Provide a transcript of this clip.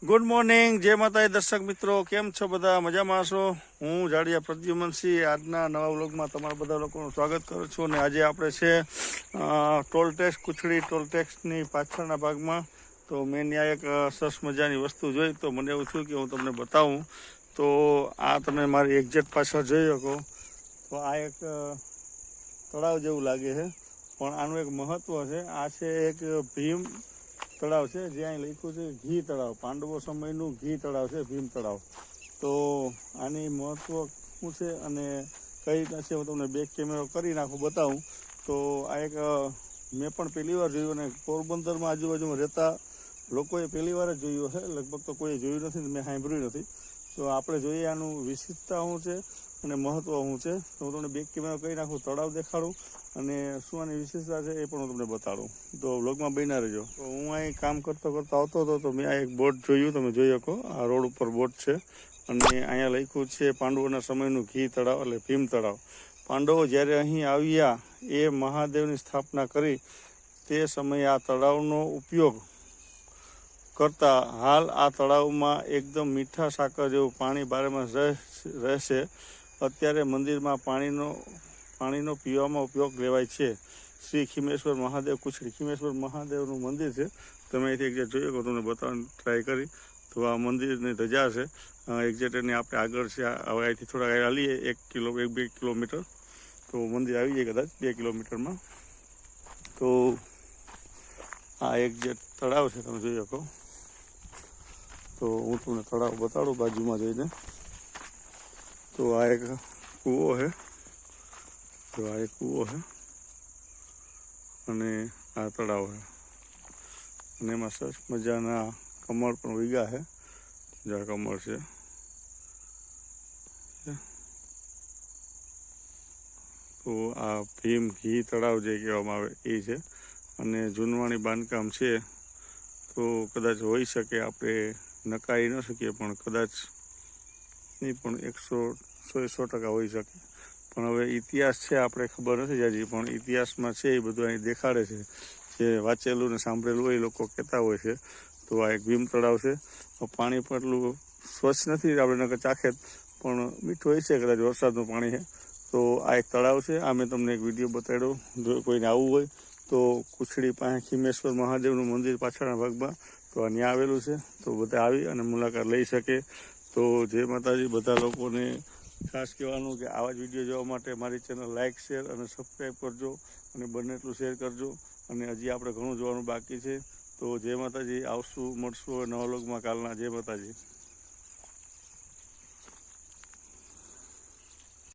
Good morning જય માતાએ દર્શક મિત્રો, કેમ છો બધા? મજામાં છો હું જાડિયા પ્રદ્યુમનસિંહ, આજના નવા વ્લોગમાં તમારા બધા લોકોનું સ્વાગત કરું છું અને આજે આપણે છે ટોલ ટેક્સ કુચડી ટોલ ટેક્સની પાછળના ભાગમાં. તો મેં ત્યાં એક સરસ મજાની વસ્તુ જોઈ, તો મને એવું થયું કે હું તમને બતાવું. તો આ તમે મારી એક્ઝેક્ટ પાછળ જોઈ શકો. તો આ એક તળાવ જેવું લાગે છે. પણ આનું એક મહત્વ છે. આ છે એક ભીમ તળાવ છે, જ્યાં લખ્યું છે, ઘી તળાવ. પાંડવો સમયનું ઘી તળાવ છે, ભીમ તળાવ. તો આની મહત્વ શું છે અને કઈ રીતના છે, હું તમને બેક કેમેરો કરી નાખું, બતાવું. તો આ એક મેં પણ પહેલી વાર જોયું અને પોરબંદરમાં આજુબાજુમાં રહેતા લોકોએ પહેલી વાર જ જોયું છે લગભગ તો કોઈએ જોયું નથી મેં સાંભળ્યું નથી. તો આપણે જોઈએ આનું વિશિષ્ટતા શું છે અને મહત્વ શું છે? તો હું તમને બેક કેમેરા કરી નાખું, તળાવ દેખાડું અને શું આની વિશેષતા છે એ પણ હું તમને બતાડું. તો વ્લોગમાં બન્યા રહેજો. તો હું અહીં કામ કરતો કરતો આવતો હતો, તો મેં આ એક બોટ જોયું, તમે જોઈ શકો. આ રોડ ઉપર બોટ છે. અને અહીંયા લખ્યું છે પાંડવોના સમયનું ઘી તળાવ એટલે ભીમ તળાવ. પાંડવો જ્યારે અહીં આવ્યા, એ મહાદેવની સ્થાપના કરી. તે સમયે આ તળાવનો ઉપયોગ કરતા હાલ આ તળાવમાં એકદમ મીઠા સાકર જેવું પાણી બારેમાં રહે- રહેશે. અત્યારે મંદિરમાં પાણીનો પાણીનો પીવામાં ઉપયોગ લેવાય છે. શ્રી ખીમેશ્વર મહાદેવ કુછડી ખીમેશ્વર મહાદેવનું મંદિર છે. તમે અહીંથી એક્ઝેક્ટ જોઈએ શકો, તમને બતાવવાની ટ્રાય કરી. તો આ મંદિરની ધજા છે. એક્ઝેક્ટ એની આપણે આગળ છે હવે અહીંથી થોડા હાલીએ, એક કિલો, એક બે કિલોમીટર. તો મંદિર આવી જાય કદાચ, બે કિલોમીટરમાં. તો આ એક જે તળાવ છે, તમે જોઈ શકો. તો હું તમને તળાવ બતાડું, બાજુમાં જઈને. તો આ એક કૂવો છે તો આ એક કૂવો છે અને આ તળાવ છે અને એમાં સરસ મજાના કમળ પણ ઉગ્યા છે જ્યાં કમળ છે તો આ ભીમ ઘી તળાવ જે કહેવામાં આવે એ છે। અને જૂનવાણી બાંધકામ છે। તો કદાચ હોઈ શકે આપણે નકારી ન શકીએ, પણ કદાચ નહીં પણ એકસો, સો સો ટકા હોઈ શકે. પણ હવે ઇતિહાસ છે, આપણે ખબર નથી જાજી, પણ ઇતિહાસમાં છે એ બધું અહીં દેખાડે છે. જે વાંચેલું ને સાંભળેલું હોય એ લોકો કહેતા હોય છે. તો આ એક ભીમ તળાવ છે. પાણી પણ એટલું સ્વચ્છ નથી, આપણે નકર ચાખેત, પણ મીઠું હોય છે કદાચ વરસાદનું પાણી છે. તો આ એક તળાવ છે. આ મેં તમને એક વીડિયો બતાડ્યો. જો કોઈને આવવું હોય, તો કુછડી પાસે ખીમેશ્વર મહાદેવનું મંદિર પાછળના ભાગમાં. તો આ ત્યાં આવેલું છે. તો બધા આવી અને મુલાકાત લઈ શકે. તો જય માતાજી બધા લોકોને ખાસ કહેવાનું કે આવા જ વીડિયો જોવા માટે મારી ચેનલ લાઇક શેર અને સબસ્ક્રાઈબ કરજો અને બને એટલું શેર કરજો. અને હજી આપણે ઘણું જોવાનું બાકી છે. તો જય માતાજી, આવશું, મળશું નવા લોગમાં કાલના જય માતાજી.